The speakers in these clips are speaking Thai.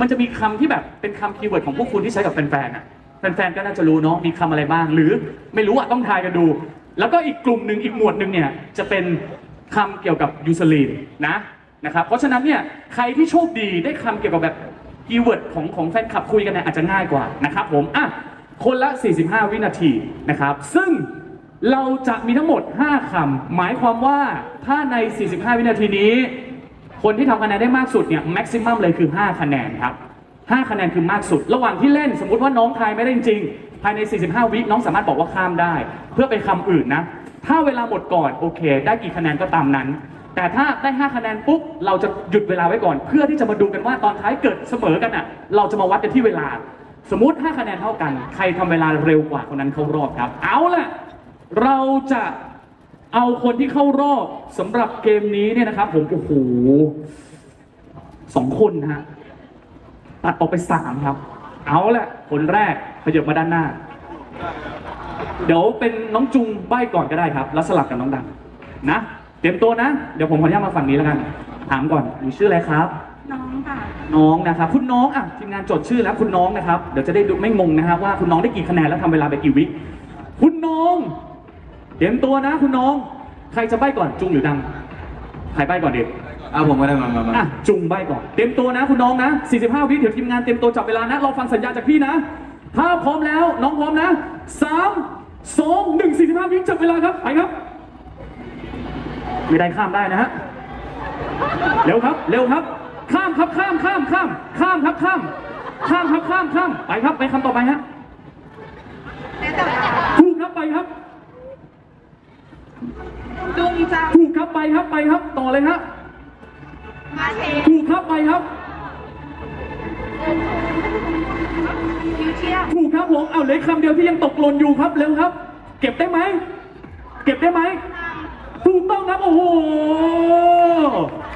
มันจะมีคำที่แบบเป็นคำคีย์เวิร์ดของพวกคุณที่ใช้กับแฟนๆอะแฟนๆก็น่าจะรู้เนาะมีคำอะไรบ้าง หรือไม่รู้อะต้องทายกันดู แล้วก็อีกกลุ่มหนึ่งอีกหมวดหนึ่งเนี่ยจะเป็นคำเกี่ยวกับยูสลีนนะนะครับเพราะฉะนั้นเนี่ยใครที่โชคดีได้คำเกี่ยวกับแบบคีย์เวิร์ดของของแฟนคลับคุยกันเนี่ยอาจจะง่ายกว่านะครับผมอะคนละ 45 วินาทีนะครับ ซึ่งเราจะมีทั้งหมด 5คำหมายความว่าถ้าใน 45 วินาทีนี้ คนที่ทำคะแนนได้มากสุดเนี่ยแม็กซิมัมเลยคือ 5 คะแนนครับ 5 คะแนนคือมากสุด ระหว่างที่เล่นสมมุติว่าน้องทายไม่ได้จริงๆภายใน 45 วิน้องสามารถบอกว่าข้ามได้ เพื่อไปคำอื่นนะ ถ้าเวลาหมดก่อนโอเค ได้กี่คะแนนก็ตามนั้น แต่ถ้าได้ 5 คะแนนปุ๊บเราจะหยุดเวลาไว้ก่อน เพื่อที่จะมาดูกันว่าตอนท้ายเกิดเสมอกันอะ เราจะมาวัดกันที่เวลา สมมติ 5 คะแนนเท่ากัน ใครทำเวลาเร็วกว่าคนนั้นเข้ารอบครับ เอาล่ะ เราจะ เอาคนที่เข้ารอบสำหรับเกมนี้เนี่ยนะครับ ผมโอ้โหสองคนนะฮะตัดออกไปสามครับ เอาแหละคนแรกขยับมาด้านหน้า เดี๋ยวเป็นน้องจุงใบ้ก่อนก็ได้ครับ แล้วสลับกับน้องดังนะเตรียมตัวนะ เดี๋ยวผมขออนุญาตมาฝั่งนี้แล้วกัน ถามก่อนหนูชื่ออะไรครับ น้องค่ะ น้องนะครับ คุณน้องอะทีมงานจดชื่อแล้วคุณน้องนะครับ เดี๋ยวจะได้ดูไม่งงนะครับว่าคุณน้องได้กี่คะแนนแล้วทำเวลาไปกี่วิคุณน้อง เตรียมตัวนะคุณน้อง ใครจะใบ้ก่อนจุงหรือดัง ใครใบ้ก่อนเด็กเอาผมก็ได้มามามาอะจุงใบก่อน เตรียมตัวนะคุณน้องนะ 45 วิเดี๋ยวทีมงานเตรียมตัวจับเวลานะ เราฟังสัญญาณจากพี่นะ ถ้าพร้อมแล้วน้องพร้อมนะ 3 2 1 45 วิจับเวลาครับไปครับ ไม่ได้ข้ามได้นะฮะ เร็วครับ เร็วครับ ข้ามครับข้ามข้ามข้ามข้ามครับข้าม ข้ามครับข้ามข้ามไปครับไปคำต่อไปฮะ ถูกครับ ไปครับ ดุงจัง ถูกครับ ไปครับ ไปครับ ต่ อเลยฮะมาเชถูกครับไปครับคิวเชียถูกครับผมเอาเหลือคำเดียวที่ยังตกหล่นอยู่ครับเร็วครับ เก็บได้ไหมเก็บได้ไหมถูกต้องครับโอ้โห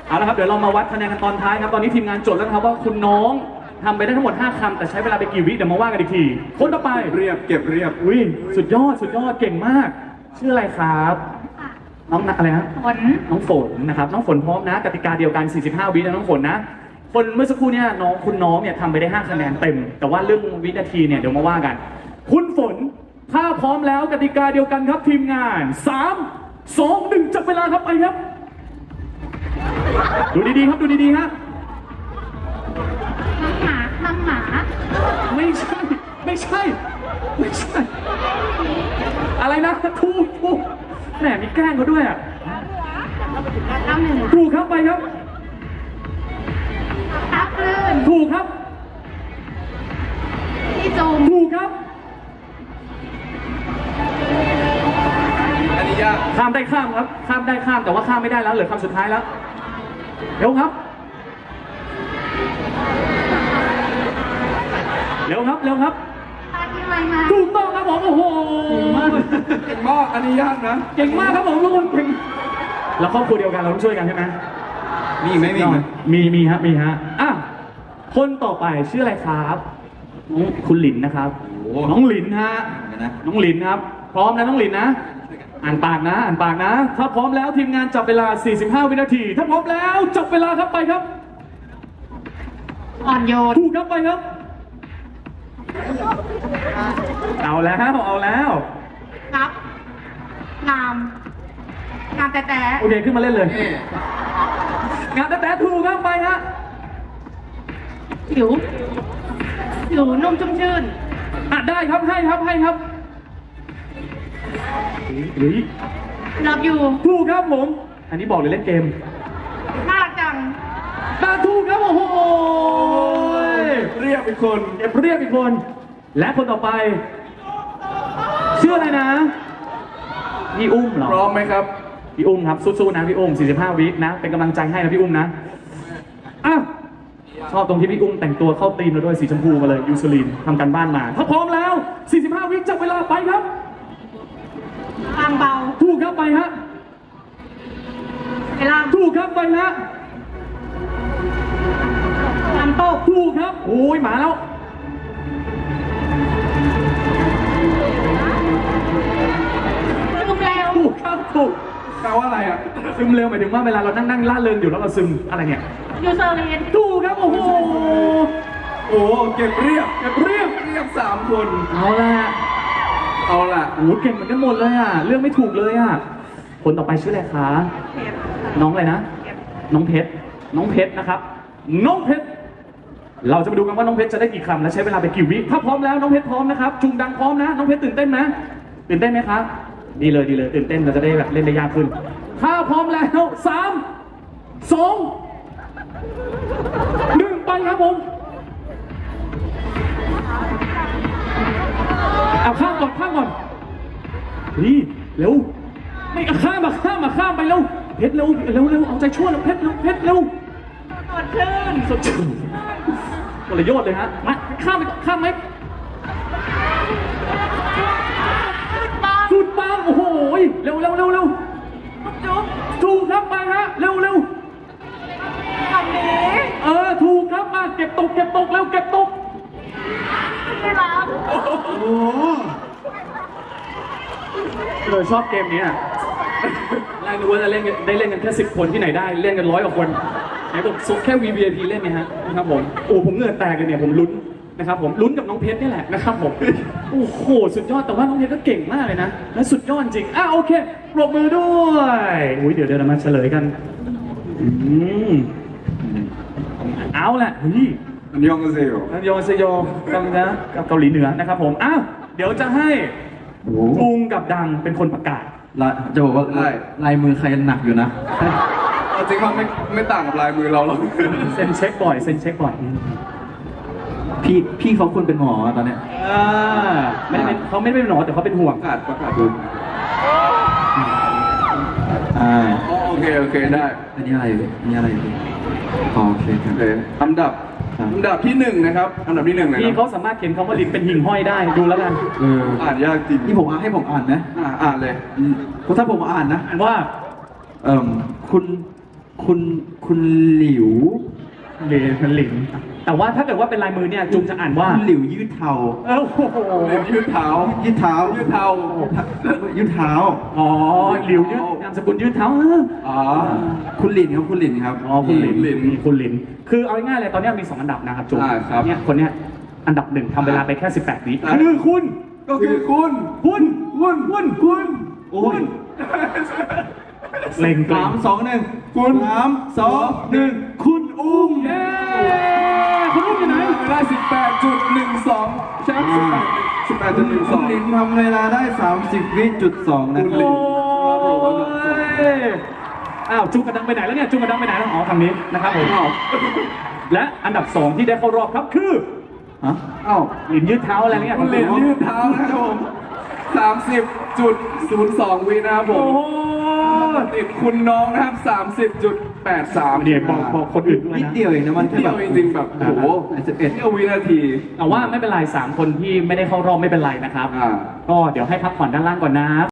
เอาละครับเดี๋ยวเรามาวัดคะแนนกันตอนท้ายครับตอนนี้ทีมงานจดแล้วนะครับว่าคุณน้องทำไปได้ทั้งหมด 5คำแต่ใช้เวลาไปกี่วิเดี๋ยวมาว่ากันอีกทีคนต่อไปเรียบเก็บเรียบอุ้ยสุดยอดสุดยอดเก่งมาก ชื่ออะไรครับ น้องอะไรฮะฝนน้องฝนนะครับน้องฝนพร้อมนะกติกาเดียวกัน 45 วินะน้องฝนนะ คนเมื่อสักครู่เนี่ยน้องคุณน้องเนี่ยทำไปได้ 5 คะแนนเต็ม แต่ว่าเรื่องวินาทีเนี่ยเดี๋ยวมาว่ากัน คุณฝนถ้าพร้อมแล้วกติกาเดียวกันครับทีมงาน 3 2 1จับเวลาครับไปครับ ดูดีๆครับดูดีๆฮะน้องหมาน้องหมาไม่ใช่ไม่ใช่ ไม่ใช่ อะไรนะถูกถู กแหมมีแกล้งเขาด้วยอะน้ำหนึ่งถูกครับไปครับทับลื่นถูกครับพี่จูมถูกครับอันนี้ยากข้ามได้ข้ามครับ ข้ามได้ข้ามแต่ว่าข้ามไม่ได้แล้วเหลือคำสุดท้ายแล้วเร็วครับเร็วครับเร็วครับตาที่ ไวมาถูกต้องครับผมโอ้โหเก่งมากอันนี้ยากนะ เก่งมากครับผมทุกคนเก่งแล้วครอบครัวเดียวกันเราต้องช่วยกันใช่ไหมมีอีกไหมมีอีกไหมมีมีฮะมีฮะอะคนต่อไปชื่ออะไรครับน้องคุณหลินนะครับโอ้โหน้องหลินฮะเดี๋ยวนะน้องหลินครับ พร้อมนะน้องหลินนะ อ่านปากนะ อ่านปากนะ ถ้าพร้อมแล้วทีมงานจับเวลา 45 วินาที ถ้าพร้อมแล้วจับเวลาครับไปครับอ่อนโยนถูกครับไปครับ เอาแล้ว เอาแล้วครับ งาม งามแต่แต่โอเคขึ้นมาเล่นเลย งานแต่แต่ถูกครับไปฮะผิวผิวนุ่มชุ่มชื่นอะได้ครับให้ครับให้ครับเฮ้ยรับอยู่ถูกครับผม อันนี้บอกเลยเล่นเกม น่ารักจัง ตาถูกครับโอ้โห เรีย บเป็นคนเก็บเรียบอีกคน และคนต่อไปชื่ออะไรนะ พี่อุ้มเหรอ พร้อมไหมครับ พี่อุ้มครับสู้ๆนะพี่อุ้ม 45 วินะ เป็นกำลังใจให้นะพี่อุ้มนะอะชอบตรงที่พี่อุ้มแต่งตัวเข้าธีมแล้วด้วยสีชมพูมาเลยยูสลีนทำการบ้านมา ถ้าพร้อมแล้ว 45 วิจับเวลาไปครับบางเบา ถูกครับไปฮะ เวลา ถูกครับไปฮะ อ้ยหมาแล้ว ซึมเร็วถูกครับถูกแปลว่าอะไรอะ ซึมเร็วหมายถึงว่าเวลาเรานั่งนั่งล่าเริงอยู่แล้วเราซึมอะไรเนี่ย ยูเซอร์เลนถูกครับ โอ้โห โอ้เก็บเรียบเก็บเรียบเรียบสามคน เอาละเอาล่ะ โอ้โหเก่งเหมือนกันหมดเลยอะ เรื่องไม่ถูกเลยอะ คนต่อไปชื่ออะไรคะน้องอะไรนะ น้องเพชร น้องเพชรนะครับ น้องเพชร เราจะมาดูกันว่าน้องเพชรจะได้กี่คำและใช้เวลาไปกี่วิถ้าพร้อมแล้วน้องเพชรพร้อมนะครับจุงดังพร้อมนะน้องเพชรตื่นเต้นไหมตื่นเต้นไหมครับดีเลยดีเลยตื่นเต้นเราจะได้แบบเล่นได้ยากขึ้นถ้าพร้อมแล้วสามสองหนึ่งไปครับผมเอาข้ามก่อนข้ามก่อนนี่เร็วไม่เอาข้ามมาข้ามมาข้ามไปเร็วเพชรเร็วเร็วเร็วเอาใจช่วยเร็วเพชรเร็วเพชรเร็วสดชื่นสดชื่น กลยศเลยฮะมาข้ามไปข้ามไหมสุดปังโอ้โหเร็วเร็วเร็วเร็วจุ๊บถูกครับมาฮะเร็วเร็วเออถูกครับมาเก็บตกเก็บตกเร็วเก็บตกโอ้เออชอบเกมนี้อะแรกนึกว่าจะเล่นกันได้เล่นกันแค่สิบคนที่ไหนได้เล่นกันร้อยกว่าคน ไหนบอกซุกแค่ VVIP เล่นไหมฮะนะครับผมโอ้ผมเหงื่อแตกเลยเนี่ยผมลุ้นนะครับผมลุ้นกับน้องเพชรนี่แหละนะครับผมโอ้โหสุดยอดแต่ว่าน้องเพชรก็เก่งมากเลยนะและสุดยอดจริงอะโอเคปรบมือด้วยอุ้ยเดี๋ยวเดี๋ยวเรามาเฉลยกันอืมเอาแหละเฮ้ยอันยองกันเซลนันยองเซโยกังนะกับเกาหลีเหนือนะครับผมอ้าวเดี๋ยวจะให้จุงกับดังเป็นคนประกาศ ละจะบอกว่าลายลายมือใครหนักอยู่นะ เอาจริงว่าไม่ไม่ต่างกับลายมือเราหรอกเซ็นเช็คบ่อยเซ็นเช็คบ่อยพี่พี่เขาควรเป็นหมออะตอนเนี้ยอ่าไม่ได้เป็นเขาไม่ได้เป็นหนอแต่เขาเป็นห่วงประกาศประกาศดูอ่าอ๋อโอเคโอเคได้อันนี้อะไรอันนี้อะไรอ๋อโอเคครัโอบเคอันดับครับอันดับที่หนึ่งนะครับอันดับที่หนึ่งเลยพี่นะเขาสามารถเขียนคำว่าลิ้นเป็นหิ่งห้อยได้ดูแล้วกันเอออ่านยากจริงนี่ผมอ่านให้ผมอ่านนะอ่าอ่านเลยอืมเพราะถ้าผมอ่านนะอ่านว่าเอ่มคุณ คุณคุณหลิวเหลนมันหลินแต่ว่าถ้าเกิดว่าเป็นลายมือเนี่ยจุงจะอ่านว่าคุณหลิวยืดเทาเอ้าโอ้โหเล็บยืดเท้ายืดเท้ายืดเท้ายืดเท้าอ๋อหลิวยืดนามสกุลยืดเท้าเอออ๋อคุณหลินครับคุณหลินครับอ๋อคุณหลินหลินคุณหลินคือเอาง่ายๆเลยตอนนี้มีสองอันดับนะครับจุงอ่าครับเนี่ยคนเนี้ยอันดับหนึ่งทำเวลาไปแค่ 18วิอ่าคือคุณก็คือคุณคุณคุณคุณคุณโอ้ย เล็งเกรสางมสองหนึ่งคุณสามสองหนึ่งคุณอุ้มเย้คุณอุ้มอยู่ไหนเวลา18.12ใช่ไหม18คุณห18.12ลินทำเวลาได้สามสิบวิจุดสองนะคุณคหลิรับโอ้ยอ้าวจุงกระดังไปไหนแล้วเนี่ยจุงกระดังไปไหนแล้วอ๋อทางนี้นะครับผมอ้าวและอันดับสองที่ได้เข้ารอบครับคือฮะอ้าวหลินยืดเท้าอะไรเนี่ยคุณหลินยืดเท้านะครับผม30.02วินะครับผโอ้ม โห ติดคุณน้องนะครับ30.83เนี่ยบอกบอกคนอื่นด้วยนิดนะ เดียวเองนะมันเที่แค่ยแบวบ จริงๆแบบโอ้โหสิบเอ็ดเที่ยววินาที แต่ว่าไม่เป็นไรสามคนที่ไม่ได้เข้ารอบไม่เป็นไรนะครับ อ่า ก็เดี๋ยวให้พักผ่อนด้านล่างก่อนนะ